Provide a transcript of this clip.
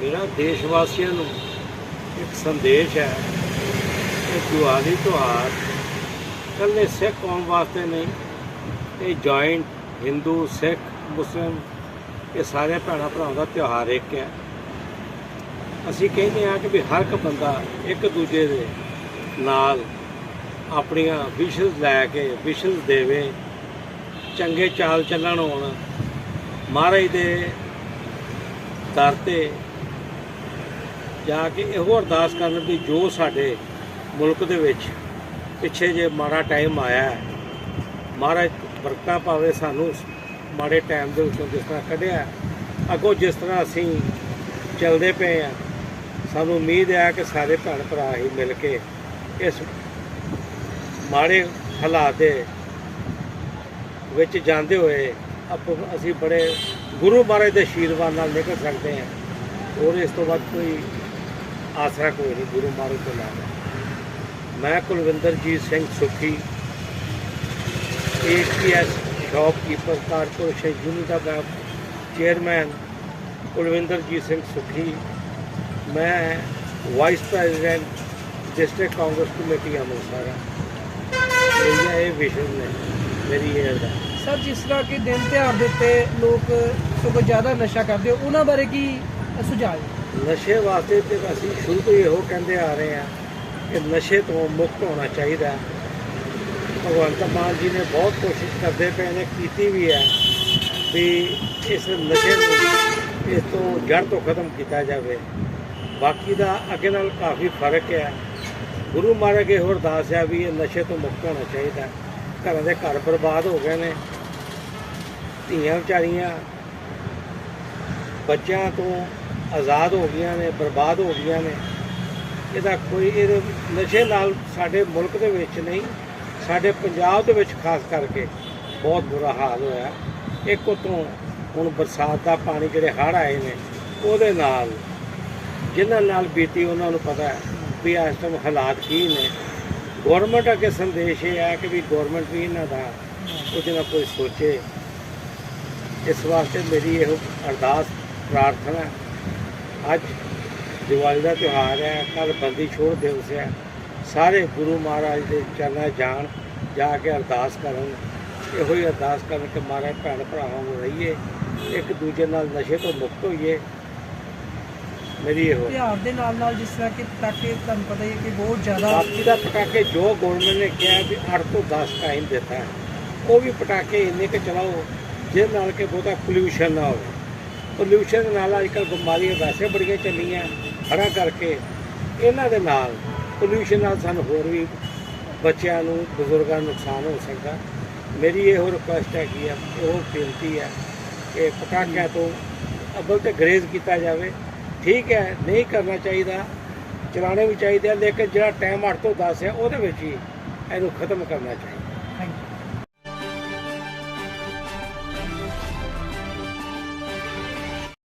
ਮੇਰਾ ਦੇਸ਼ ਵਾਸੀਆਂ ਨੂੰ ਇੱਕ ਸੰਦੇਸ਼ ਹੈ ਕਿ ਦੀਵਾਲੀ ਤਿਉਹਾਰ ਇਕੱਲੇ ਸਿੱਖ ਕੌਮ ਵਾਸਤੇ ਨਹੀਂ, ਇਹ ਜੁਆਇੰਟ ਹਿੰਦੂ ਸਿੱਖ ਮੁਸਲਿਮ ਇਹ ਸਾਰੇ ਭੈਣਾਂ ਭਰਾਵਾਂ ਦਾ ਤਿਉਹਾਰ ਇੱਕ ਹੈ। ਅਸੀਂ ਕਹਿੰਦੇ ਹਾਂ ਕਿ ਵੀ ਹਰ ਇੱਕ ਬੰਦਾ ਇੱਕ ਦੂਜੇ ਦੇ ਨਾਲ ਆਪਣੀਆਂ ਵਿਸ਼ੇਸ ਲੈ ਕੇ ਵਿਸ਼ੇਸ ਦੇਵੇ ਚੰਗੇ ਚਾਲ ਚੱਲਣ ਹੋਣ ਮਹਾਰਾਜ ਦੇ ਦਰ ਤੇ ਜਾ ਕੇ ਇਹੋ ਅਰਦਾਸ ਕਰਨ ਵੀ ਜੋ ਸਾਡੇ ਮੁਲਕ ਦੇ ਵਿੱਚ ਪਿੱਛੇ ਜੇ ਮਾੜਾ ਟਾਈਮ ਆਇਆ ਹੈ, ਮਹਾਰਾਜ ਬਰਕਤਾਂ ਪਾਵੇ ਸਾਨੂੰ ਮਾੜੇ ਟਾਈਮ ਦੇ ਵਿੱਚੋਂ ਜਿਸ ਤਰ੍ਹਾਂ ਕੱਢਿਆ ਅੱਗੋਂ ਜਿਸ ਤਰ੍ਹਾਂ ਅਸੀਂ ਚੱਲਦੇ ਪਏ ਆ ਸਾਨੂੰ ਉਮੀਦ ਹੈ ਕਿ ਸਾਰੇ ਭੈਣ ਭਰਾ ਹੀ ਮਿਲ ਕੇ ਇਸ ਮਾੜੇ ਹਾਲਾਤ ਦੇ ਵਿੱਚ ਜਾਂਦੇ ਹੋਏ ਆਪ ਅਸੀਂ ਬੜੇ ਗੁਰੂ ਮਹਾਰਾਜ ਦੇ ਆਸ਼ੀਰਵਾਦ ਨਾਲ ਨਿਕਲ ਸਕਦੇ ਹਾਂ। ਔਰ ਇਸ ਤੋਂ ਬਾਅਦ ਕੋਈ ਆਸਰਾ ਕੋਈ ਨਹੀਂ ਗੁਰੂ ਮਹਾਰਾਜ ਤੋਂ ਨਾਲ ਮੈਂ Kulwinderjit Singh Sukhi APS shopkeeper, corporation unit ਦਾ ਚੇਅਰਮੈਨ ਕੁਲਵਿੰਦਰਜੀਤ ਸਿੰਘ ਸੁਖੀ। ਮੈਂ vice president district Congress committee Amritsar ਹਾਂ। ਇਹ ਵਿਸ਼ਨ ਨੇ ਮੇਰੀ ਸਰ ਜਿਸ ਤਰ੍ਹਾਂ ਕਿ ਦਿਨ ਤਿਉਹਾਰ ਦੇ ਉੱਤੇ ਲੋਕ ਸਗੋਂ ਜ਼ਿਆਦਾ ਨਸ਼ਾ ਕਰਦੇ ਹੋ ਉਹਨਾਂ ਬਾਰੇ ਕੀ ਸੁਝਾਅ ਹੈ? ਨਸ਼ੇ ਵਾਸਤੇ ਤੇ ਅਸੀਂ ਸ਼ੁਰੂ ਤੋਂ ਹੀ ਇਹੋ ਕਹਿੰਦੇ ਆ ਰਹੇ ਹਾਂ ਕਿ ਨਸ਼ੇ ਤੋਂ ਮੁਕਤ ਹੋਣਾ ਚਾਹੀਦਾ ਹੈ। ਭਗਵੰਤ ਮਾਨ ਜੀ ਨੇ ਬਹੁਤ ਕੋਸ਼ਿਸ਼ ਕਰਦੇ ਪਏ ਨੇ ਕੀਤੀ ਵੀ ਹੈ ਵੀ ਇਸ ਨਸ਼ੇ ਨੂੰ ਇਸ ਤੋਂ ਜੜ ਤੋਂ ਖਤਮ ਕੀਤਾ ਜਾਵੇ। ਬਾਕੀ ਦਾ ਅੱਗੇ ਨਾਲ ਕਾਫੀ ਫ਼ਰਕ ਹੈ। ਗੁਰੂ ਮਹਾਰਾਜ ਇਹ ਹੋਰ ਦਾਸ ਹੈ ਵੀ ਇਹ ਨਸ਼ੇ ਤੋਂ ਮੁਕਤ ਹੋਣਾ ਚਾਹੀਦਾ। ਘਰਾਂ ਦੇ ਘਰ ਬਰਬਾਦ ਹੋ ਗਏ ਨੇ। ਧੀਆਂ ਵਿਚਾਰੀਆਂ ਬੱਚਿਆਂ ਤੋਂ ਆਜ਼ਾਦ ਹੋ ਗਈਆਂ ਨੇ, ਬਰਬਾਦ ਹੋ ਗਈਆਂ ਨੇ। ਇਹਦਾ ਕੋਈ ਇਹਦੇ ਨਸ਼ੇ ਨਾਲ ਸਾਡੇ ਮੁਲਕ ਦੇ ਵਿੱਚ ਨਹੀਂ, ਸਾਡੇ ਪੰਜਾਬ ਦੇ ਵਿੱਚ ਖਾਸ ਕਰਕੇ ਬਹੁਤ ਬੁਰਾ ਹਾਲ ਹੋਇਆ। ਇੱਕ ਉਤੋਂ ਹੁਣ ਬਰਸਾਤ ਦਾ ਪਾਣੀ ਜਿਹੜੇ ਹੜ੍ਹ ਆਏ ਨੇ, ਉਹਦੇ ਨਾਲ, ਜਿਨ੍ਹਾਂ ਨਾਲ ਬੀਤੀ ਉਹਨਾਂ ਨੂੰ ਪਤਾ ਹੈ ਵੀ ਇਸ ਟਾਈਮ ਹਾਲਾਤ ਕੀ ਨੇ? ਗਵਰਨਮੈਂਟ ਅੱਗੇ ਸੰਦੇਸ਼ ਇਹ ਹੈ ਕਿ ਵੀ ਗਵਰਨਮੈਂਟ ਵੀ ਇਹਨਾਂ ਦਾ ਕੁਝ ਨਾ ਕੁਝ ਸੋਚੇ। ਇਸ ਵਾਸਤੇ ਮੇਰੀ ਇਹੋ ਅਰਦਾਸ, ਪ੍ਰਾਰਥਨਾ ਅੱਜ ਦੀਵਾਲੀ ਦਾ ਤਿਉਹਾਰ ਹੈ ਕੱਲ ਬੰਦੀ ਛੋੜ ਦਿਵਸ ਹੈ। ਸਾਰੇ ਗੁਰੂ ਮਹਾਰਾਜ ਦੇ ਚਰਨਾਂ ਜਾਣ, ਜਾ ਕੇ ਅਰਦਾਸ ਕਰਨ। ਇਹੋ ਹੀ ਅਰਦਾਸ ਕਰਨ ਕਿ ਮਹਾਰਾਜ ਭੈਣ ਭਰਾਵਾਂ ਨੂੰ ਰਹੀਏ, ਇੱਕ ਦੂਜੇ ਨਾਲ ਨਸ਼ੇ ਤੋਂ ਮੁਕਤ ਹੋਈਏ। ਮੇਰੀ ਇਹੋ। ਤਿਉਹਾਰ ਦੇ ਨਾਲ ਨਾਲ ਜਿਸ ਤਰ੍ਹਾਂ ਕਿ ਪਟਾਕੇ ਤੁਹਾਨੂੰ ਪਤਾ ਹੀ ਹੈ ਕਿ ਬਹੁਤ ਜ਼ਿਆਦਾ ਬਾਕੀ ਦਾ ਪਟਾਕੇ ਜੋ ਗਵਰਨਮੈਂਟ ਨੇ ਕਿਹਾ ਵੀ 8 ਤੋਂ 10 ਟਾਈਮ ਦਿੱਤਾ ਹੈ ਉਹ ਵੀ ਪਟਾਕੇ ਇੰਨੇ ਕਿ ਚਲਾਓ ਜਿਹਦੇ ਨਾਲ ਕਿ ਬਹੁਤਾ ਪੋਲਿਊਸ਼ਨ ਨਾ ਹੋਵੇ। ਪੋਲਿਊਸ਼ਨ ਨਾਲ ਅੱਜਕੱਲ ਬਿਮਾਰੀਆਂ ਵੈਸੇ ਬੜੀਆਂ ਚੱਲੀਆਂ ਹੜਾ ਕਰਕੇ। ਇਹਨਾਂ ਦੇ ਨਾਲ ਪੋਲਿਊਸ਼ਨ ਨਾਲ ਸਾਨੂੰ ਹੋਰ ਵੀ ਬੱਚਿਆਂ ਨੂੰ ਬਜ਼ੁਰਗਾਂ ਨੂੰ ਨੁਕਸਾਨ ਹੋ ਸਕਦਾ। ਮੇਰੀ ਇਹੋ ਰਿਕੁਐਸਟ ਹੈ ਕਿ ਉਹ ਬੇਨਤੀ ਹੈ ਕਿ ਪਟਾਕਿਆਂ ਤੋਂ ਅੱਬਲ ਤੇ ਗਰੇਜ਼ ਕੀਤਾ ਜਾਵੇ। ਠੀਕ ਹੈ, ਨਹੀਂ ਕਰਨਾ ਚਾਹੀਦਾ ਚਲਾਣੇ ਵੀ ਚਾਹੀਦੇ ਆ, ਲੇਕਿਨ ਜਿਹੜਾ ਟਾਈਮ 8 ਤੋਂ 10 ਹੈ, ਉਹਦੇ ਵਿੱਚ ਹੀ ਇਹਨੂੰ ਖਤਮ ਕਰਨਾ ਚਾਹੀਦਾ।